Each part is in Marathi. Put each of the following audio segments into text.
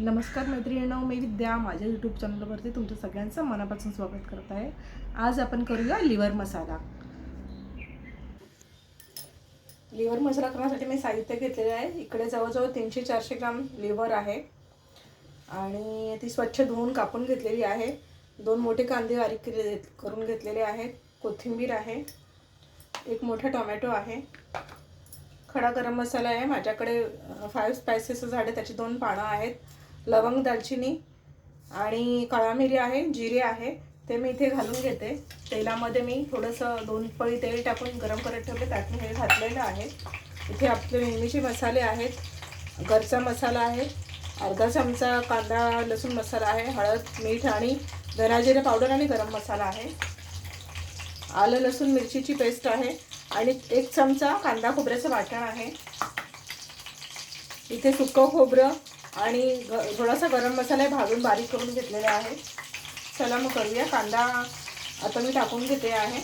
नमस्कार मैत्रिणींनो मी विद्या माझ्या यूट्यूब चॅनलवरती तुमच्या सगळ्यांचं मनापासून स्वागत करत आहे. आज आपण करूया लिव्हर मसाला. लिव्हर मसाला करण्यासाठी मी साहित्य घेतलेलं आहे. इकडे जवळजवळ तीनशे चारशे ग्राम लिव्हर आहे. आणि ती स्वच्छ धुवून कापून घेतलेली आहे. दोन मोठे कांदे बारीक केले करून घेतलेले आहेत. कोथिंबीर आहे. एक मोठा टोमॅटो आहे. खडा गरम मसाला आहे. माझ्याकडे फाईव्ह स्पायसेस आहे. त्याची दोन पानं आहेत. लवंग दालचिनी आणि काळा मिरी आहे जिरे आहे ते मी इथे घालून घेते. तेलामध्ये मी थोडंसं दोन पळी तेल टाकून गरम करत ठेवले त्यात मी हे घातलेलं आहे. इथे आपले नेहमीचे मसाले आहेत. घरचा मसाला आहे अर्धा चमचा कांदा लसूण मसाला आहे हळद मीठ आणि धनाजिरे पावडर आणि गरम मसाला आहे. आलं लसूण मिरचीची पेस्ट आहे आणि एक चमचा कांदा खोबऱ्याचं वाटण आहे. इथे सुकं खोबरं आणि ग थोडासा गरम मसाला भाजून बारीक करून घेतलेला आहे. चला मग करूया. कांदा आता मी टाकून घेते आहे.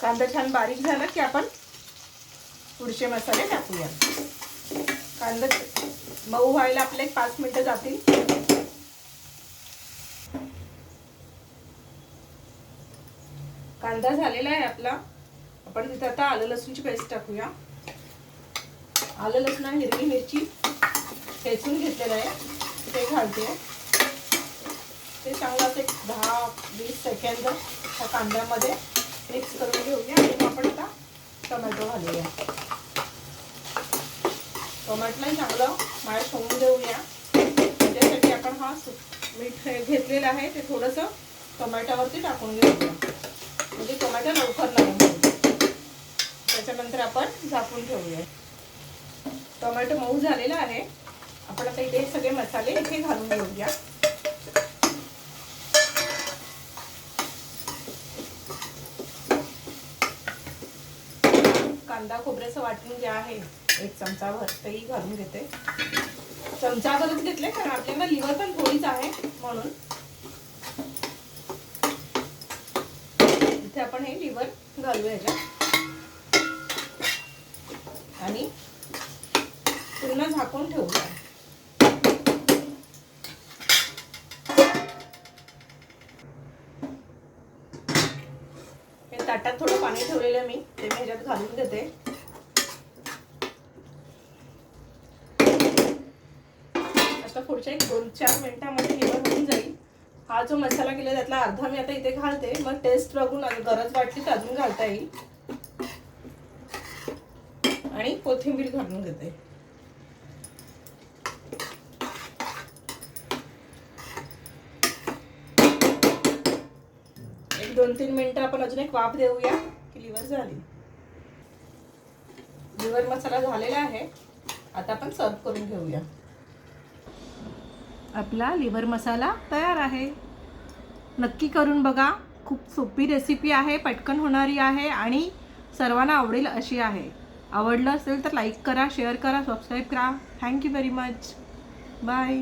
कांदा छान बारीक झाला की आपण पुढचे मसाले टाकूया. कांदा मऊ व्हायला आपले एक पाच मिनटं जातील. कांदा झालेला आहे आपला. आपण तिथे आता आलं लसूणची पेस्ट टाकूया. आलं लसूण आणि हिरवी मिरची ठेचून घेतलेलं आहे. ते घालते. ते चांगलं असं एक दहा वीस सेकंद ह्या कांद्यामध्ये मिक्स करून घेऊया आणि आपण आता टोमॅटो घालूया. टोमॅटोलाही चांगलं मॅश होऊन देऊया. त्याच्यासाठी आपण हा मीठ घेतलेलं आहे. ते थोडंसं टोमॅटोवरती टाकून घेऊया. म्हणजे टोमॅटो लवकर लागेल त्याच्यानंतर आपण झाकून ठेवूया. टोमॅटो मऊ झालेला आहे. आपण आता इथे सगळे मसाले इथे घालून घेऊया. कांदा खोबऱ्याचं वाटून जे आहे एक चमचाभर तेही घालून घेते. चमचाभरच घेतले कारण आपल्याला लिव्हर पण थोडीच आहे म्हणून. इथे आपण हे लिव्हर घालूया आणि पूर्ण झाकून ठेवूया. हे ताटात थोडं पाणी ठेवलेलं मी ते मी ह्याच्यात घालून घेते. आता पुढच्या एक दोन चार मिनिटामध्ये लिव्हर होऊन जाईल. हा जो मसाला केला त्यातला अर्धा मी आता इथे घालते. मग टेस्ट बघून गरज वाटली तर अजून घालता येईल. आणि कोथिंबीर घालून घेते. एक दोन तीन मिनिटं आपण अजून एक वाफ देऊया की लिव्हर झाली. लिव्हर मसाला झालेला आहे. आता आपण सर्व करून घेऊया. आपला लिव्हर मसाला तयार आहे. नक्की करून बघा. खूप सोपी रेसिपी आहे पटकन होणारी आहे आणि सर्वांना आवडेल अशी आहे. आवडलं असेल तर लाईक करा शेअर करा सबस्क्राईब करा. Thank you very much bye